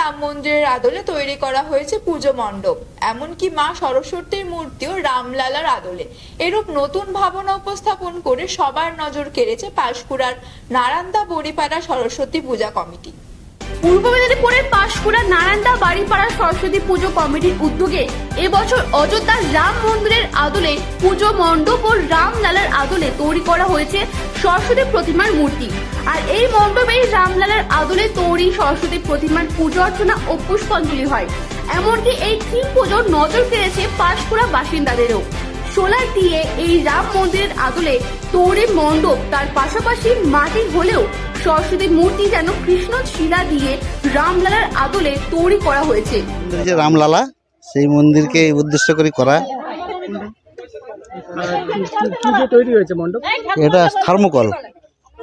রাম মন্দিরের আদলে তৈরি করা হয়েছে পুজো মণ্ডপ। এমনকি মা সরস্বতীর মূর্তিও রামলালার আদলে। এরূপ নতুন ভাবনা উপস্থাপন করে সবার নজর কেড়েছে পাঁশকুড়ার নারান্দা বড়িপাড়া সরস্বতী পূজা কমিটি। পূর্ব মেদিনীপুরের পাঁশকুড়া, নারায়ণদা, বাড়িপাড়া সরস্বতী পুজো কমিটির উদ্যোগে এবছর অযোধ্যার রাম মন্দিরের আদলে পুজো মণ্ডপ ও রামলালার আদলে তৈরি করা হয়েছে সরস্বতী প্রতিমার মূর্তি। আর এই মণ্ডপেই রামলালার আদলে তৈরি সরস্বতী প্রতিমার পুজো অর্চনা ও পুষ্পাঞ্জলি হয়। এমনকি এই থিম পুজোর নজর কেড়েছে পাঁশকুড়া বাসিন্দাদেরও। সোলার দিয়ে এই রাম মন্দিরের আদলে তৈরি মণ্ডপ তার পাশাপাশি মাটির হলেও সরস্বতীর মূর্তি যেন কৃষ্ণ শিলা দিয়ে রামলালার আদলে তৈরি করা হয়েছে। যে রামলালা সেই মন্দিরকে উদ্দেশ্য করে করা। তৈরি হয়েছে মণ্ডপ এটা থার্মোকল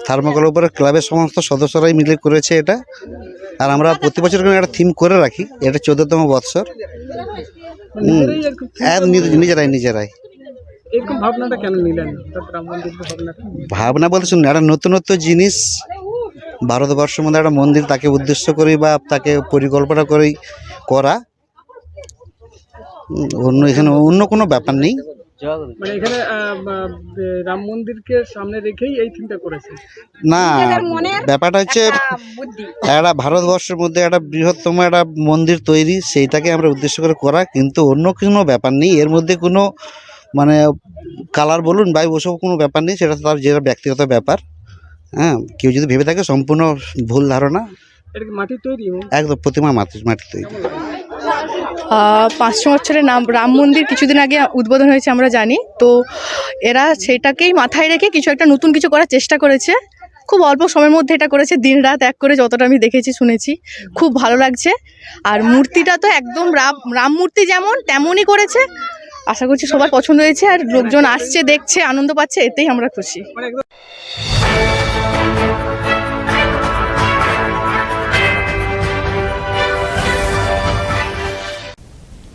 থার্মোকল উপরে ক্লাবের সমস্ত সদস্যরাই মিলে করেছে এটা। আর আমরা প্রতি বছর একটা থিম করে রাখি এটা চোদ্দতম বৎসর। নিজেরাই নিজ- নিজেরাই নিজেরাই। ভাবনাটা কেন নিলেন? ভাবনা বলতে শুনুন একটা নতুনত্ব জিনিস ভারতবর্ষের মধ্যে একটা মন্দির তাকে উদ্দেশ্য করেই বা তাকে পরিকল্পনা করেই করা। অন্য এখানে অন্য কোনো ব্যাপার নেই। মানে এখানে আহ, আহ, রাম মন্দিরকে সামনে রেখেই এই থিমটা করেছে। না ব্যাপারটা হচ্ছে একটা ভারতবর্ষের মধ্যে একটা বৃহত্তম একটা মন্দির তৈরি সেইটাকে আমরা উদ্দেশ্য করে করা কিন্তু অন্য কোনো ব্যাপার নেই। এর মধ্যে কোনো মানে কালার বলুন বা ওসব কোনো ব্যাপার নেই সেটা তার যেটা ব্যক্তিগত ব্যাপার। হ্যাঁ কেউ যদি ভেবে থাকে সম্পূর্ণ ভুল ধারণা মাটির তৈরি একদম প্রতিমা মাটির মাটির তৈরি। পাঁচশো বছরের নাম রাম মন্দির কিছুদিন আগে উদ্বোধন হয়েছে আমরা জানি। তো এরা সেটাকেই মাথায় রেখে কিছু একটা নতুন কিছু করার চেষ্টা করেছে। খুব অল্প সময়ের মধ্যে এটা করেছে দিন রাত এক করে যতটা আমি দেখেছি শুনেছি। খুব ভালো লাগছে। আর মূর্তিটা তো একদম রাম রাম মূর্তি যেমন তেমনই করেছে। আশা করছি সবার পছন্দ হয়েছে আর লোকজন আসছে দেখছে আনন্দ পাচ্ছে এতেই আমরা খুশি। মানে একদম